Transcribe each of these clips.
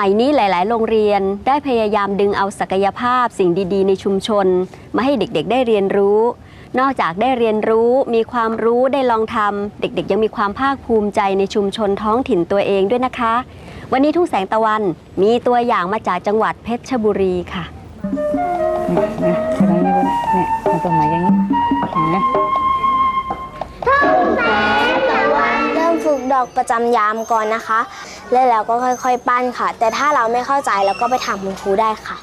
มัยนี้หลาย ๆ โรงเรียนได้พยายามดึงเอาศักยภาพสิ่งดี ๆ ในชุมชน มาให้เด็ก ๆ ได้เรียนรู้ นอกจากได้เรียนรู้มีความรู้ได้ลองทำเด็ก ๆ ยังมีความภาคภูมิใจในชุมชนท้องถิ่นตัวเองด้วยนะคะ วันนี้ทุ่งแสงตะวันมีตัวอย่างมาจากจังหวัดเพชรบุรีค่ะเนี่ยเนี่ยเนี่ยมันต้องมาอย่างนี้เห็นไหมเริ่มฝึก ดอกประจำยามก่อนนะคะ แล้วเราก็ค่อยๆ ปั้นค่ะ แต่ถ้าเราไม่เข้าใจเราก็ไปถามคุณครูได้ค่ะ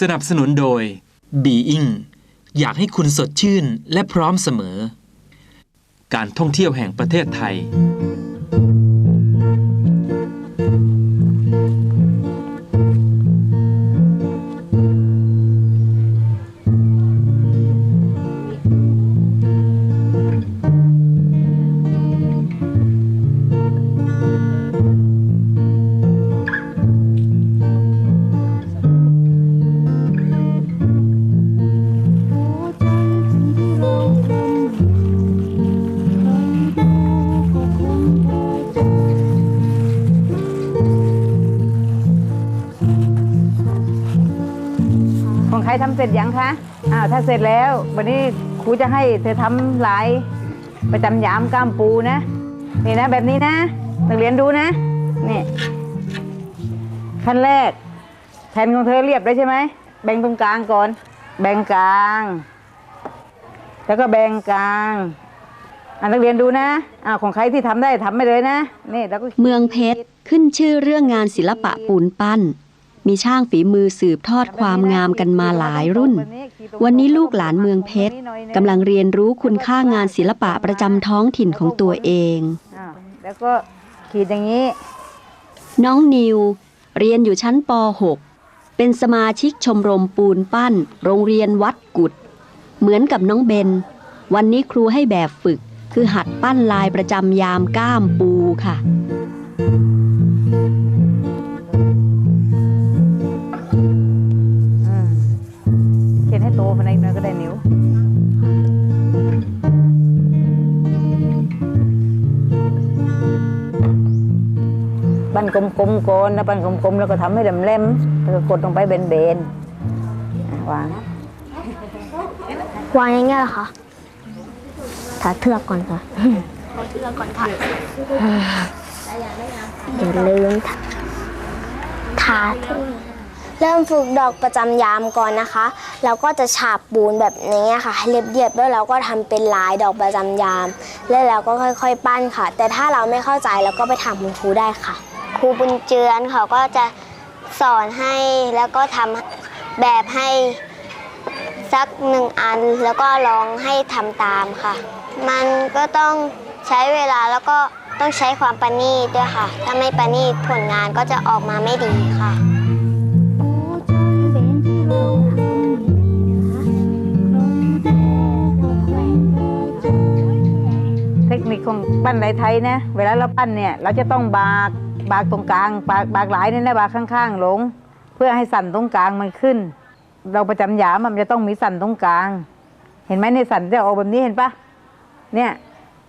สนับสนุนโดย Being อยากให้คุณสดชื่นและพร้อมเสมอ การท่องเที่ยวแห่งประเทศไทย ร็จยังคะอ้าวถ้าเสร็จแล้ววันนี้ครูจะให้เธอทำลายประจำยามกล้ามปูนะ นี่นะแบบนี้นะนักเรียนดูนะนี่ขั้นแรกแผ่นของเธอเรียบเลยใช่ไหมแบ่งตรงกลางก่อน แบ่งกลาง แล้วก็แบ่งกลางอ่านักเรียนดูนะอ้าวของใครที่ทำได้ทำไปเลยนะนี่แล้วก็เมืองเพชรขึ้นชื่อเรื่องงานศิลปะปูนปั้น มีช่างฝีมือสืบทอดความงามกันมาหลายรุ่น วันนี้ลูกหลานเมืองเพชรกำลังเรียนรู้คุณค่างานศิลปะประจำท้องถิ่นของตัวเองอ้าวแล้วก็ขีดอย่างนี้ น้องนิว เรียนอยู่ชั้นป .6 เป็นสมาชิกชมรมปูนปั้น โรงเรียนวัดกุด เหมือนกับน้องเบน วันนี้ครูให้แบบฝึก คือหัดปั้นลายประจำยามก้ามปูค่ะ ปั้นกลมๆก่อนนะปั้นกลมๆแล้วก็ทำให้แหลมๆแล้วก็กดลงไปเบนๆอะวางวางอย่างเงี้ยเหรอคะถาเทือกก่อนค่ะถาเทือกก่อนค่ะอย่าลืมถาเทือกเริ่มฝึกดอกประจำยามก่อนนะคะเราก็จะฉาบปูนแบบนี้ค่ะให้เรียบๆแล้วเราก็ทำเป็นลายดอกประจำยาม แล้วเราก็ค่อยๆ ปั้นค่ะ แต่ถ้าเราไม่เข้าใจเราก็ไปถามคุณครูได้ค่ะ ครูบุญเจือนเขาก็จะสอนให้แล้วก็ทำแบบให้สักหนึ่งอันแล้วก็ลองให้ทำตามค่ะ มันก็ต้องใช้เวลาแล้วก็ต้องใช้ความประณีตด้วยค่ะ ถ้าไม่ประณีตผลงานก็จะออกมาไม่ดีค่ะเทคนิคของปั้นลายไทยนะ เวลาเราปั้นเนี่ย เราจะต้องบาก บากตรงกลางบากบากหลายเนี่ยนะบากข้างๆลง เพื่อให้สันตรงกลางมันขึ้น เราประจำยามมันจะต้องมีสันตรงกลาง เห็นไหมในสันจะออกแบบนี้เห็นปะเนี่ย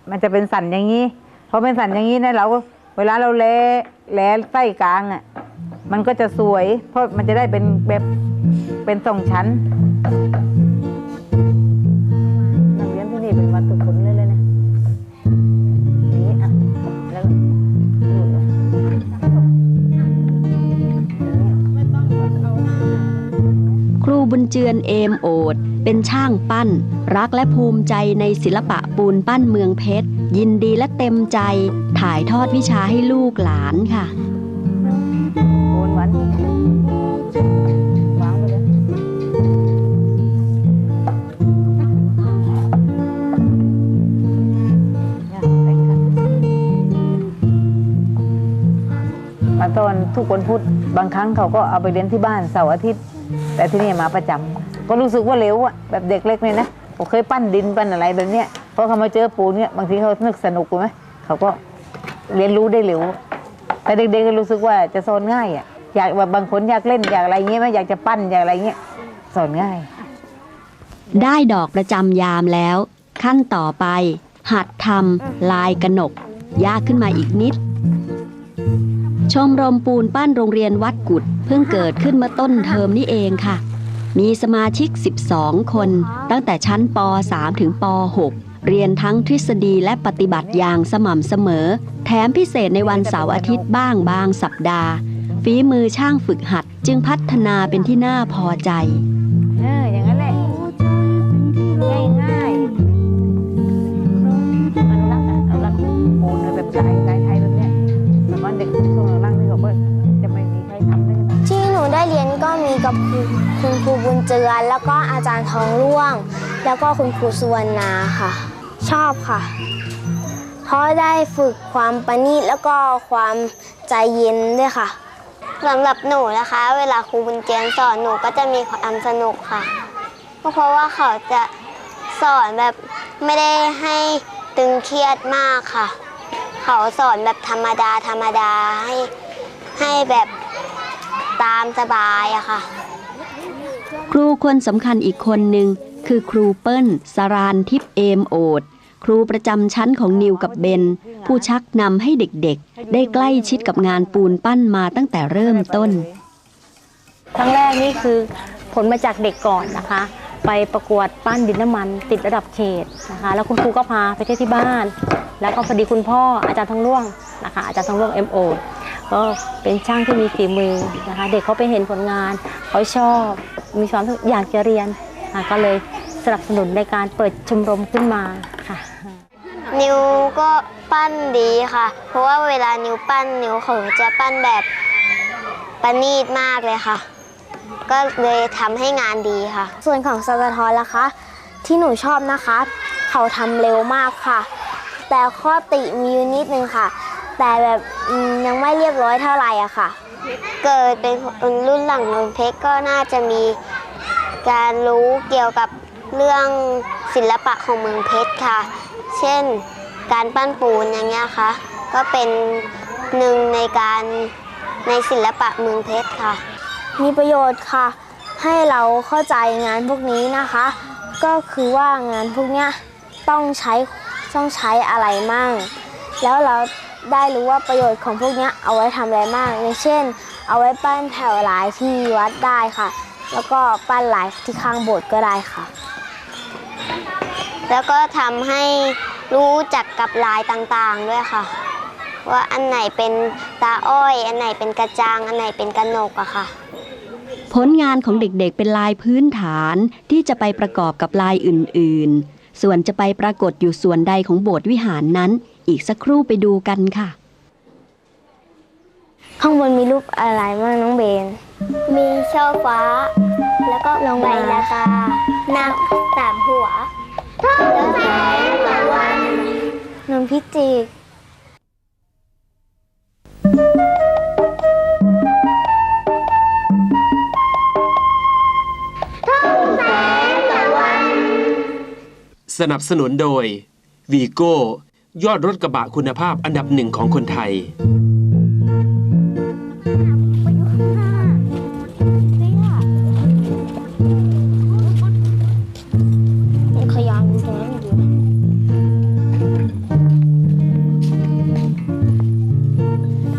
มันจะเป็นสันอย่างนี้พอเป็นสันอย่างนี้นะเราก็เวลาเราแลแลไส้กลางอะมันก็จะสวย เพราะมันจะได้เป็นแบบเป็นสองชั้น เจือนเอมโอด เป็นช่างปั้น รักและภูมิใจในศิลปะปูนปั้นเมืองเพชร ยินดีและเต็มใจ ถ่ายทอดวิชาให้ลูกหลานค่ะโอนวานวางไปเลยเนี่ยแต่งกันมาตอนทุกวันพุธ บางครั้งเขาก็เอาไปเรียนที่บ้านเสาร์อาทิตย์ แต่ที่นี่มาประจำก็รู้สึกว่าเร็วอะแบบเด็กเล็กเลยนะผมเคยปั้นดินปั้นอะไรแบบเนี้ยพอเขามาเจอปูนเนี่ยบางทีเขานึกสนุกไหมเขาก็เรียนรู้ได้เร็วแต่เด็กๆก็รู้สึกว่าจะสอนง่ายอะอยากแบบบางคนอยากเล่นอยากอะไรเงี้ยไหมอยากจะปั้นอยากอะไรเงี้ยสอนง่าย ได้ดอกประจำยามแล้ว ขั้นต่อไป หัดทำลายกระหนก ยากขึ้นมาอีกนิด ชมรมปูนปั้นโรงเรียนวัดกุดเพิ่งเกิดขึ้นเมื่อต้นเทอมนี่เองค่ะ มีสมาชิก 12 คน ตั้งแต่ชั้นป .3 ถึงป .6 เรียนทั้งทฤษฎีและปฏิบัติอย่างสม่ำเสมอ แถมพิเศษในวันเสาร์อาทิตย์บ้างบางสัปดาห์ ฝีมือช่างฝึกหัดจึงพัฒนาเป็นที่น่าพอใจ เออ อย่างนั้นแหละง่าย กับคุณครูบุญเจือแล้วก็อาจารย์ทองร่วง แล้วก็คุณครูสุวรรณาค่ะ ชอบค่ะ เพราะได้ฝึกความประณีตแล้วก็ความใจเย็นด้วยค่ะสำหรับหนูนะคะ เวลาครูบุญเจือนสอนหนูก็จะมีความสนุกค่ะ ก็เพราะว่าเขาจะสอนแบบไม่ได้ให้ตึงเครียดมากค่ะ เขาสอนแบบธรรมดาธรรมดาให้ให้แบบตามสบายอะค่ะ คคนสำคัญอีกคนหนึ่งคือครูเปิ้ลสรานทิพเอมโอด ครูประจำชั้นของนิวกับเบน ผู้ชักนำให้เด็กๆ ได้ใกล้ชิดกับงานปูนปั้นมาตั้งแต่เริ่มต้น ครั้งแรกนี่คือผลมาจากเด็กก่อนนะคะ ไปประกวดปั้นดินน้ำมันติดระดับเขตนะคะ แล้วคุณครูก็พาไปเที่ยวที่บ้าน แล้วก็พอดีคุณพ่ออาจารย์ทองร่วงนะคะอาจารย์ทองร่วง MO ก็เป็นช่างที่มีฝีมือนะคะ เด็กเขาไปเห็นผลงานเขาชอบ มีความรู้สึกอยากจะเรียนอะก็เลยสนับสนุนในการเปิดชมรมขึ้นมาค่ะนิวก็ปั้นดีค่ะ เพราะว่าเวลานิวปั้นนิวเขาจะปั้นแบบประณีตมากเลยค่ะ ก็เลยทำให้งานดีค่ะ ส่วนของสตทล่ะคะ ที่หนูชอบนะคะ เขาทำเร็วมากค่ะ แต่ข้อติมีอยู่นิดนึงค่ะ แต่แบบอืมยังไม่เรียบร้อยเท่าไหร่อะค่ะ เกิดเป็นคนรุ่นหลังนนเพชรก็น่าจะมีการรู้เกี่ยวกับเรื่องศิลปะของเมืองเพชรค่ะ เช่น การปั้นปูนอย่างเงี้ยค่ะ ก็เป็นหนึ่งในการในศิลปะเมืองเพชรค่ะ มีประโยชน์ค่ะ ให้เราเข้าใจงานพวกนี้นะคะ ก็คือว่างานพวกเนี้ยต้องใช้ต้องใช้อะไรมั่ง แล้วเรา ได้รู้ว่าประโยชน์ของพวกนี้เอาไว้ทำอะไรบ้างอย่างเช่น เอาไว้ปั้นแถวลายที่วัดได้ค่ะ แล้วก็ปั้นลายที่ข้างโบสถ์ก็ได้ค่ะ แล้วก็ทำให้รู้จักกับลายต่างๆด้วยค่ะ ว่าอันไหนเป็นตาอ้อย อันไหนเป็นกระจังอันไหนเป็นกระหนกอะค่ะผลงานของเด็กๆเป็นลายพื้นฐานที่จะไปประกอบกับลายอื่นๆ ส่วนจะไปปรากฏอยู่ส่วนใดของโบสถ์วิหารนั้น อีกสักครู่ไปดูกันค่ะ ข้างบนมีรูปอะไรบ้างน้องเบน มีช่อฟ้า แล้วก็ลงใบลากานางสามหัวแล้วแสงตะวันนนพิจิกสนับสนุนโดยวีโก้ ยอดรถกระบะคุณภาพอันดับหนึ่งของคนไทย ขยามตรงนั้นอยู่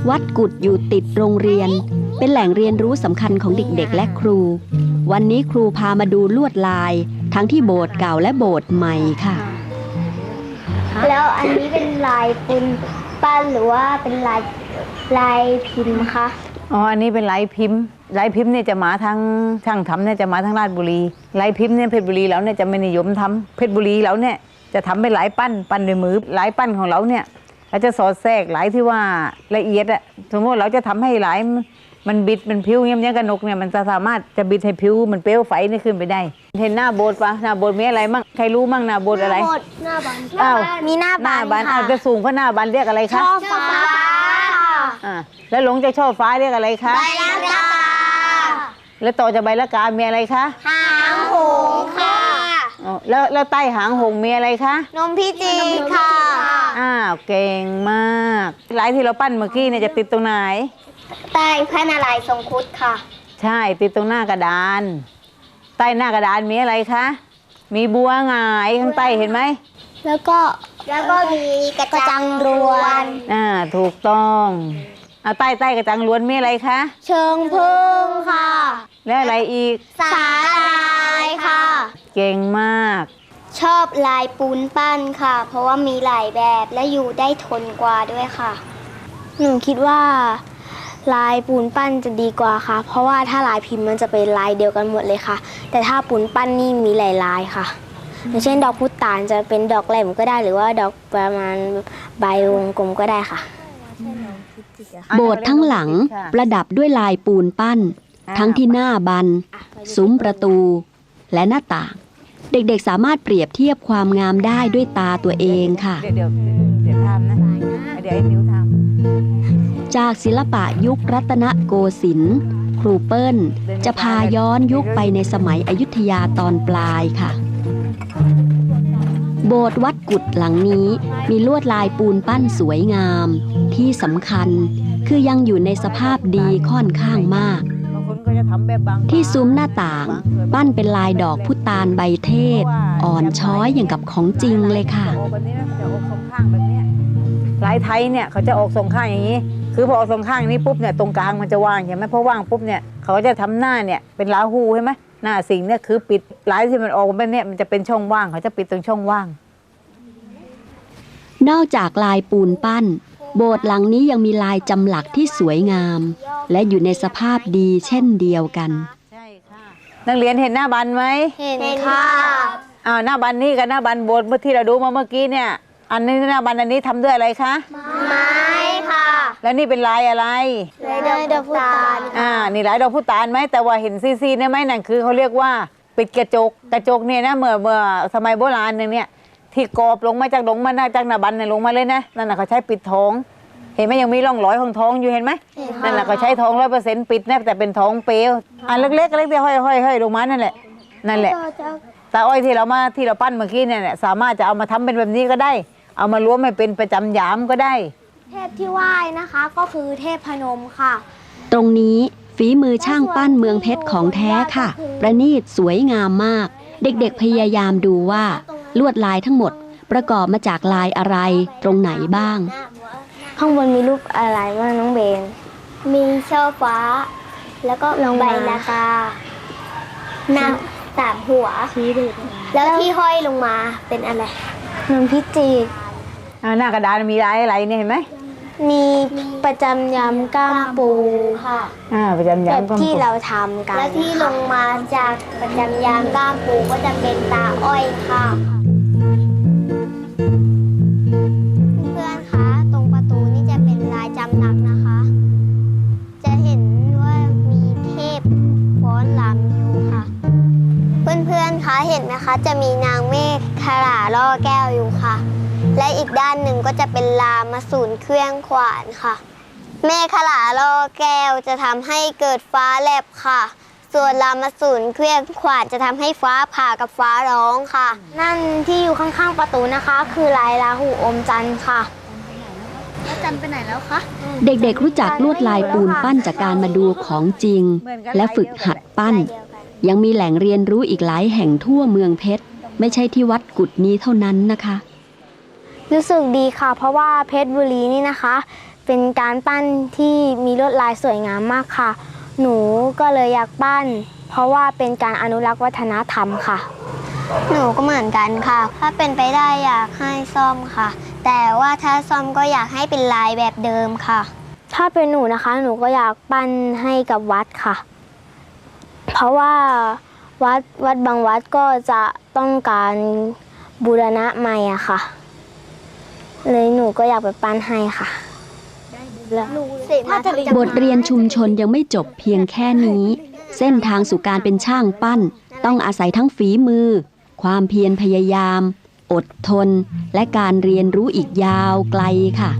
วัดกุดอยู่ติดโรงเรียน เป็นแหล่งเรียนรู้สำคัญของเด็กๆ และครู วันนี้ครูพามาดูลวดลาย ทั้งที่โบสถ์เก่าและโบสถ์ใหม่ค่ะ แล้วอันนี้เป็นลายปูนปั้นหรือว่าเป็นลายลายพิมพ์คะอ๋อ อันนี้เป็นลายพิมพ์ลายพิมพ์เนี่ยจะมาทางช่างทำเนี่ยจะมาทางราชบุรีลายพิมพ์เนี่ยเพชรบุรีเราเนี่ยจะไม่นิยมทำเพชรบุรีเราเนี่ยจะทำเป็นหลายปั้นปั้นด้วยมือหลายปั้นของเราเนี่ยเราจะสอดแทรกหลายที่ว่าละเอียดอะสมมติเราจะทำให้หลาย มันมันบิดมันพิ้วเงี้ยเงี้ยกระนกเนี่ยมันจะสามารถจะบิดให้พิ้วมันเปลวไฟนี่ขึ้นไปได้ เห็นหน้าโบสถ์ปะหน้าโบสถ์มีอะไรมั่งใครรู้มั่งหน้าโบสถ์อะไร หน้าบานอ้าวมีหน้าหน้าบานบานค่ะอ้าวจะสูงเพราะหน้าบานเรียกอะไรคะช่อฟ้าอ่าแล้วหลงจะชอบฟ้าเรียกอะไรคะใบละกาแล้วต่อจากใบละกามีอะไรคะหางหงส์ค่ะ อ๋อแล้วแล้วใต้หางหงส์มีอะไรคะนมพิจีค่ะ อ้าวเก่งมากลายที่เราปั้นเมื่อกี้เนี่ยจะติดตรงไหน ใต้พระนารายณ์ทรงครุดค่ะ ใช่ติดตรงหน้ากระดาน ใต้หน้ากระดานมีอะไรคะ มีบัวหงายข้างใต้เห็นไหมแล้วก็แล้วก็มีกระจังรวน อ่าถูกต้องเอาใต้ใต้กระจังล้วนมีอะไรคะเชิงพึ่งค่ะ แล้วอะไรอีก สาลายค่ะ เก่งมาก ชอบลายปูนปั้นค่ะ เพราะว่ามีหลายแบบและอยู่ได้ทนกว่าด้วยค่ะ หนูคิดว่า ลายปูนปั้นจะดีกว่าค่ะ เพราะว่าถ้าลายพิมพ์มันจะเป็นลายเดียวกันหมดเลยค่ะ แต่ถ้าปูนปั้นนี่มีหลายลายค่ะอย่างเช่น ดอกพุตานจะเป็นดอกแหลมก็ได้ หรือว่าดอกประมาณใบวงกลมก็ได้ค่ะ โบสถ์ทั้งหลังประดับด้วยลายปูนปั้น ทั้งที่หน้าบัน ซุ้มประตู และหน้าต่าง เด็กๆสามารถเปรียบเทียบความงามได้ด้วยตาตัวเองค่ะ เดี๋ยวเดี๋ยวเดี๋ยวทำนะเดี๋ยวไอ้นิ้วท จากศิลปะยุครัตนโกสินทร์ครูเปิ้ล จะพาย้อนยุคไปในสมัยอยุธยาตอนปลายค่ะ โบสถ์วัดกุดหลังนี้มีลวดลายปูนปั้นสวยงาม ที่สำคัญคือยังอยู่ในสภาพดีค่อนข้างมาก ที่ซุ้มหน้าต่าง ปั้นเป็นลายดอกพุตานใบเทศ อ่อนช้อยอย่างกับของจริงเลยค่ะจะออกแบบนี้นะจะอกสองข้างแบบนี้ยลายไทยเนี่ยเขาจะออกสองข้างอย่างนี้ คือพอออกสองข้างนี้ปุ๊บเนี่ยตรงกลางมันจะว่างใช่ไหมพอว่างปุ๊บเนี่ยเขาก็จะทำหน้าเนี่ยเป็นลาหูใช่ไหมหน้าสิงเนี่ยคือปิดลายที่มันออกมาแบบเนี้ยมันจะเป็นช่องว่างเขาจะปิดตรงช่องว่าง นอกจากลายปูนปั้น โบสถ์หลังนี้ยังมีลายจำหลักที่สวยงาม และอยู่ในสภาพดีเช่นเดียวกันใช่ค่ะนักเรียนเห็นหน้าบันไหมเห็นค่ะอ้าวหน้าบันนี่กับหน้าบันโบสถ์เมื่อที่เราดูมาเมื่อกี้เนี่ย อันนี้หน้าบันอันนี้ทำด้วยอะไรคะไม้ ค่ะแล้วนี่เป็นลายอะไร เลยดอกพุตานอ่า นี่หลายดอกพุตานไหมแต่ว่าเห็นซีซีเนี่ยไหมนั่นคือเขาเรียกว่าปิดกระจกกระจกเนี่ยนะเมื่อเมื่อสมัยโบราณหนึ่งเนี่ยที่กรอบลงมาจากลงมาจากหน้าบันเนี่ยลงมาเลยนะนั่นน่ะเขาใช้ปิดท้อง เห็นไหมยังมีร่องรอยของท้องอยู่เห็นไหมนั่นแหละเขาใช้ท้องร้อยเปอร์เซ็นต์ปิดนะแต่เป็นท้องเปลวอันเล็กๆเล็กๆห้อยๆห้อยๆลงมานั่นแหละนั่นแหละตาอ้อยที่เรามาที่เราปั้นเมื่อกี้เนี่ยสามารถจะเอามาทำเป็นแบบนี้ก็ได้ เอามารวมให้เป็นประจำยามก็ได้ เทพที่ไหว้นะคะ ก็คือเทพพนมค่ะ ตรงนี้ฝีมือช่างปั้นเมืองเพชรของแท้ค่ะ ประณีตสวยงามมาก เด็กๆพยายามดูว่า ลวดลายทั้งหมด ประกอบมาจากลายอะไรตรงไหนบ้าง ข้างบนมีรูปอะไรบ้างน้องเบน มีช่อฟ้า แล้วก็ใบลากาหน้าสามหัว แล้วที่ห้อยลงมาเป็นอะไรนนพิจิตรอ่าหน้ากระดานมีลายอะไรเนี่ยเห็นไหม มีประจำยำก้ามปูค่ะอ่าประจำแบยามบก็ที่เราทำกัน และที่ลงมาจากประจำยามก้ามปูก็จะเป็นตาอ้อยค่ะ เพื่อนๆคะตรงประตูนี่จะเป็นลายจำหนักนะคะ จะเห็นว่ามีเทพฟ้อนรำอยู่ค่ะ เพื่อนๆคะเห็นไหมคะ จะมีนางเมฆขลาล่อแก้วอยู่ค่ะ และอีกด้านหนึ่งก็จะเป็นลามาสูนเครื่องขวานค่ะ เมฆขลาล่อแก้วจะทำให้เกิดฟ้าแลบค่ะ ส่วนรามาสูนเครื่องขวานจะทำให้ฟ้าผ่ากับฟ้าร้องค่ะ นั่นที่อยู่ข้างๆประตูนะคะ คือลายราหูอมจันทร์ค่ะแล้วจันไปไหนแล้วคะ เด็กๆรู้จักลวดลายปูนปั้นจากการมาดูของจริง และฝึกหัดปั้น ยังมีแหล่งเรียนรู้อีกหลายแห่งทั่วเมืองเพชร ไม่ใช่ที่วัดกุดนี้เท่านั้นนะคะ รู้สึกดีค่ะ เพราะว่าเพชรบุรีนี่นะคะ เป็นการปั้นที่มีลวดลายสวยงามมากค่ะ หนูก็เลยอยากปั้น เพราะว่าเป็นการอนุรักษ์วัฒนธรรมค่ะ หนูก็เหมือนกันค่ะ ถ้าเป็นไปได้อยากให้ซ่อมค่ะ แต่ว่าถ้าซ่อมก็อยากให้เป็นลายแบบเดิมค่ะ ถ้าเป็นหนูนะคะ หนูก็อยากปั้นให้กับวัดค่ะ เพราะว่าวัดวัดบางวัดก็จะต้องการบูรณะใหม่อะค่ะ เลยหนูก็อยากไปปั้นให้ค่ะถ้าจะบทเรียนชุมชนยังไม่จบเพียงแค่นี้ เส้นทางสู่การเป็นช่างปั้น ต้องอาศัยทั้งฝีมือ ความเพียรพยายาม อดทน และการเรียนรู้อีกยาวไกลค่ะ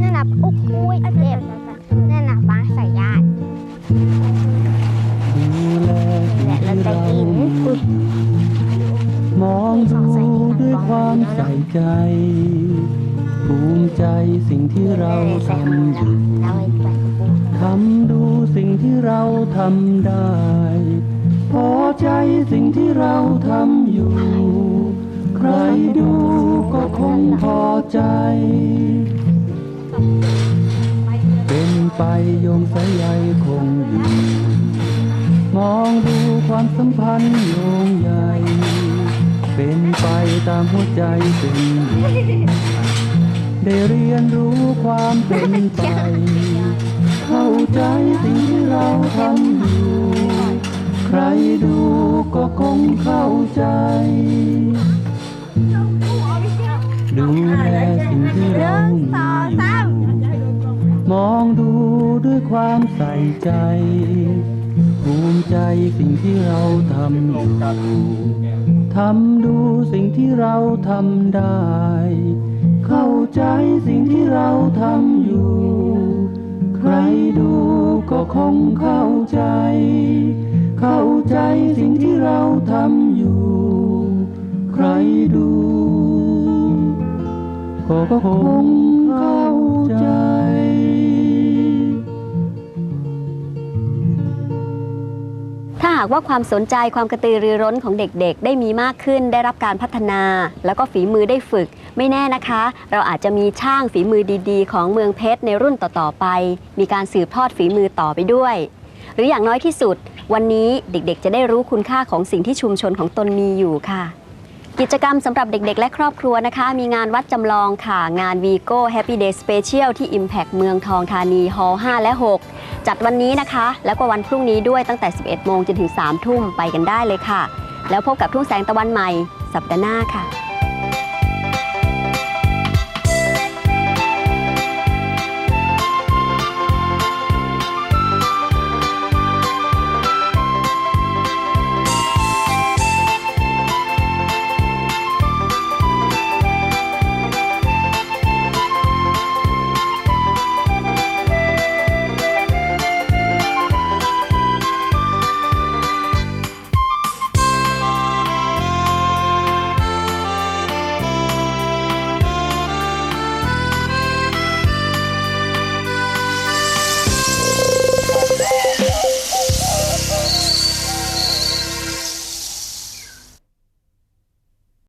นั่นน่ะโอ้โหเจ็บนั่นน่ะบางสายญาติดูแลสิ่งและเราที่จะเรากินอุ๊ยมองดู ด้วยความใส่ใจ ภูมิใจสิ่งที่เราทำอยู่ทำดูสิ่งที่เราทำได้ พอใจสิ่งที่เราทำอยู่ ใครดูก็คงพอใจ เป็นไปโยงสายใยคงอยู่ มองดูความสัมพันธ์โยงใย เป็นไปตามหัวใจเป็นได้เรียนรู้ความเป็นไป เข้าใจสิ่งที่เราทำอยู่ ใครดูก็คงเข้าใจ ดูแลสิ่งที่เรามีอยู่มองดูด้วยความใส่ใจ ภูมิใจสิ่งที่เราทำอยู่ ทำดูสิ่งที่เราทำได้ เข้าใจสิ่งที่เราทำอยู่ ใครดูก็คงเข้าใจ เข้าใจสิ่งที่เราทำอยู่ ใครดู ก็คง ถ้าหากว่าความสนใจความกระตือรือร้นของเด็กๆ ได้มีมากขึ้นได้รับการพัฒนา แล้วก็ฝีมือได้ฝึก ไม่แน่นะคะ เราอาจจะมีช่างฝีมือดีๆ ของเมืองเพชรในรุ่นต่อๆไป มีการสืบทอดฝีมือต่อไปด้วย หรืออย่างน้อยที่สุด วันนี้เด็กๆ จะได้รู้คุณค่าของสิ่งที่ชุมชนของตนมีอยู่ค่ะ กิจกรรมสำหรับเด็กๆ และครอบครัวนะคะ มีงานวัดจำลองค่ะ งาน Vigo Happy Day Special ที่ Impact เมืองทองธานีฮอล5และ 6 จัดวันนี้นะคะ แล้วก็วันพรุ่งนี้ด้วยตั้งแต่ 11 โมงจนถึง 3 ทุ่มไปกันได้เลยค่ะ แล้วพบกับทุ่งแสงตะวันใหม่ สัปดาห์หน้าค่ะ